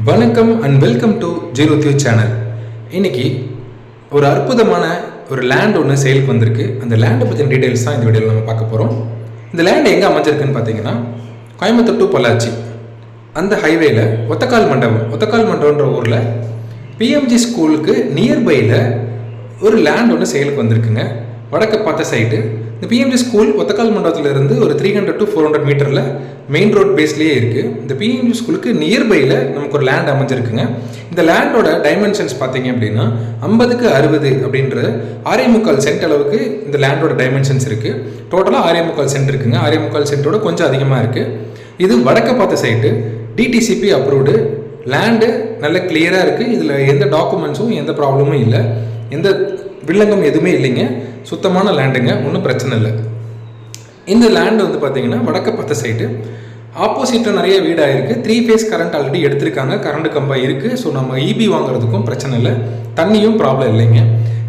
வணக்கம் and welcome to zero three channel இன்னைக்கு ஒரு அற்புதமான ஒரு லேண்ட் ஒன்று சேலுக்கு வந்திருக்கு. அந்த லேண்டை பற்றின டீடைல்ஸ் தான் இந்த வீடியோவில் நம்ம பார்க்க போகிறோம் இந்த லேண்ட் எங்கே அமைஞ்சிருக்குன்னு பார்த்தீங்கன்னா கோயம்புத்தூர் டு பொள்ளாச்சி. அந்த ஹைவேல ஒத்தக்கால் மண்டபம். ஒத்தக்கால் மண்டபம்ன்ற ஊரில் பிஎம்ஜி ஸ்கூலுக்கு நியர்பையில் ஒரு லேண்ட் ஒன்று சேலுக்கு வந்திருக்குங்க. வடக்கு பார்த்த சைட்டு இந்த பிஎம்ஜி ஸ்கூல் ஒத்தக்கால் மண்டபத்துல இருந்து ஒரு three hundred to four hundred மீட்டரில் மெயின் ரோட் பேஸ்லேயே இருக்குது இந்த பிஎம்ஜி ஸ்கூலுக்கு நியர்பையில் நமக்கு ஒரு லேண்ட் அமைஞ்சிருக்குங்க. இந்த லேண்டோட டைமென்ஷன்ஸ் பார்த்தீங்க அப்படின்னா ஐம்பதுக்கு அறுபது அப்படின்ற ஆரே முக்கால் சென்ட் அளவுக்கு இந்த லேண்டோட டைமென்ஷன்ஸ் இருக்குது டோட்டலாக ஆரே முக்கால் சென்ட் இருக்குங்க. ஆரே முக்கால் சென்ட்டோட கொஞ்சம் அதிகமாக இருக்குது இது வடக்க பார்த்த சைட்டு டிடிசிபி அப்ரூவ்டு லேண்டு நல்ல கிளியராக இருக்குது இதில் எந்த டாக்குமெண்ட்ஸும் எந்த ப்ராப்ளமும் இல்லை. எந்த வில்லங்கம் எதுவுமே இல்லைங்க. சுத்தமான லேண்டுங்க ஒன்றும் பிரச்சனை இல்லை. இந்த லேண்டு வந்து பார்த்தீங்கன்னா வடக்கு பத்த சைட்டு ஆப்போசிட்டில் நிறைய வீடாக இருக்குது த்ரீ ஃபேஸ் கரண்ட் ஆல்ரெடி எடுத்திருக்காங்க. கரண்ட் கம்பா இருக்குது ஸோ நம்ம இபி வாங்குறதுக்கும் பிரச்சனை இல்லை. தண்ணியும் ப்ராப்ளம் இல்லைங்க.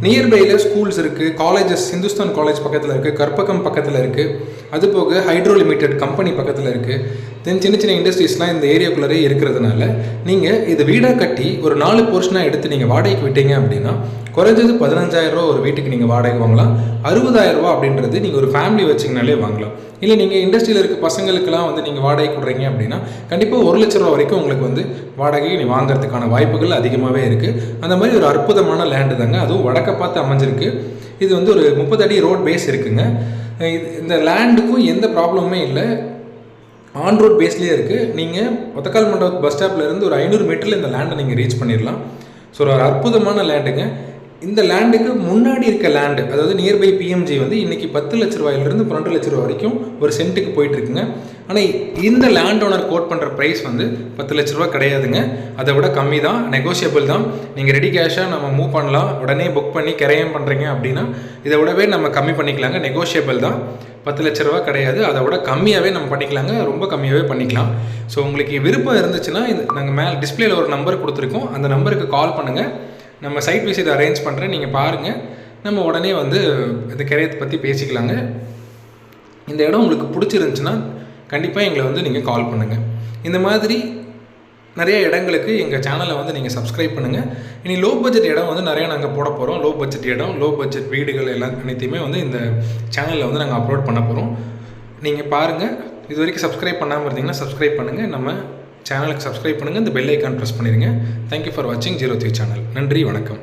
நியர்பையில் ஸ்கூல்ஸ் இருக்குது காலேஜஸ் ஹிந்துஸ்தான் காலேஜ் பக்கத்தில் இருக்குது கற்பகம் பக்கத்தில் இருக்குது அது போக ஹைட்ரோ லிமிடெட் கம்பெனி பக்கத்தில் இருக்குது தென் சின்ன சின்ன இண்டஸ்ட்ரீஸ்லாம் இந்த ஏரியாக்குள்ளரே இருக்கிறதுனால நீங்கள் இதை வீடாக கட்டி ஒரு நாலு போர்ஷனாக எடுத்து நீங்கள் வாடகைக்கு விட்டீங்க அப்படின்னா குறைஞ்சது பதினஞ்சாயிரரூவா ஒரு வீட்டுக்கு நீங்கள் வாடகை வாங்கலாம். அறுபதாயிரரூவா அப்படின்றது நீங்கள் ஒரு ஃபேமிலி வச்சிங்கனாலே வாங்கலாம். இல்லை நீங்கள் இண்டஸ்ட்ரியில் இருக்க பசங்களுக்கெல்லாம் வந்து நீங்கள் வாடகை கொடுறீங்க அப்படின்னா கண்டிப்பாக ஒரு லட்ச ரூபா வரைக்கும் உங்களுக்கு வந்து வாடகையை நீ வாங்குறதுக்கான வாய்ப்புகள் அதிகமாகவே இருக்குது அந்த மாதிரி ஒரு அற்புதமான லேண்டு தாங்க. அதுவும் வடக்க பார்த்து அமைஞ்சிருக்கு. இது வந்து ஒரு முப்பது அடி ரோட் பேஸ் இருக்குங்க. இது இந்த லேண்டுக்கும் எந்த ப்ராப்ளமுமே இல்லை. ஆன் ரோட் பேஸ்லேயே இருக்குது நீங்கள் ஒத்தக்கால் மண்டபம் பஸ் ஸ்டாப்லேருந்து ஒரு ஐநூறு மீட்டரில் இந்த லேண்டை நீங்கள் ரீச் பண்ணிடலாம் ஸோ ஒரு அற்புதமான லேண்டுங்க இந்த லேண்டுக்கு முன்னாடி இருக்க லேண்டு அதாவது நியர்பை பிஎம்ஜி வந்து இன்றைக்கி பத்து லட்ச ரூபாயிலிருந்து பன்னெண்டு லட்ச ரூபா வரைக்கும் ஒரு சென்ட்டுக்கு போயிட்டுருக்குங்க. ஆனால் இந்த லேண்ட் ஓனர் கோட் பண்ணுற ப்ரைஸ் வந்து பத்து லட்ச ரூபா கிடையாதுங்க. அதை விட கம்மி தான் நெகோஷியபிள் தான். நீங்கள் ரெடி கேஷாக நம்ம மூவ் பண்ணலாம். உடனே புக் பண்ணி கிரையம் பண்ணுறீங்க அப்படின்னா இதை விடவே நம்ம கம்மி பண்ணிக்கலாங்க. நெகோஷியபிள் தான். பத்து லட்ச ரூபா கிடையாது. அதை விட கம்மியாகவே நம்ம பண்ணிக்கலாங்க. ரொம்ப கம்மியாகவே பண்ணிக்கலாம். ஸோ உங்களுக்கு விருப்பம் இருந்துச்சுன்னா இது நாங்கள் மேலே டிஸ்பிளேயில் ஒரு நம்பர் கொடுத்துருக்கோம். அந்த நம்பருக்கு கால் பண்ணுங்கள் நம்ம சைட் விசிட் அரேஞ்ச் பண்ணுறேன் நீங்கள் பாருங்கள் நம்ம உடனே வந்து இந்த கிரையத்தை பற்றி பேசிக்கலாங்க. இந்த இடம் உங்களுக்கு பிடிச்சிருந்துச்சுன்னா கண்டிப்பாக எங்களை வந்து நீங்கள் கால் பண்ணுங்கள் இந்த மாதிரி நிறைய இடங்களுக்கு எங்கள் சேனலை வந்து நீங்கள் சப்ஸ்கிரைப் பண்ணுங்கள் இனி லோ பட்ஜெட் இடம் வந்து நிறையா நாங்கள் போட போகிறோம் லோ பட்ஜெட் இடம் லோ பட்ஜெட் வீடுகள் எல்லாம் அனைத்தையுமே வந்து இந்த சேனலில் வந்து நாங்கள் அப்லோட் பண்ண போகிறோம் நீங்கள் பாருங்கள் இது வரைக்கும் சப்ஸ்கிரைப் பண்ணாமல் இருந்தீங்கன்னா சப்ஸ்கிரைப் பண்ணுங்கள் நம்ம சேனலுக்கு சப்ஸ்கிரைப் பண்ணுங்கள் இந்த பெல் ஐக்கான் ப்ரெஸ் பண்ணிடுங்க தேங்க்யூ ஃபார் வாட்சிங் ஜீரோ த்ரீ சேனல் நன்றி வணக்கம்.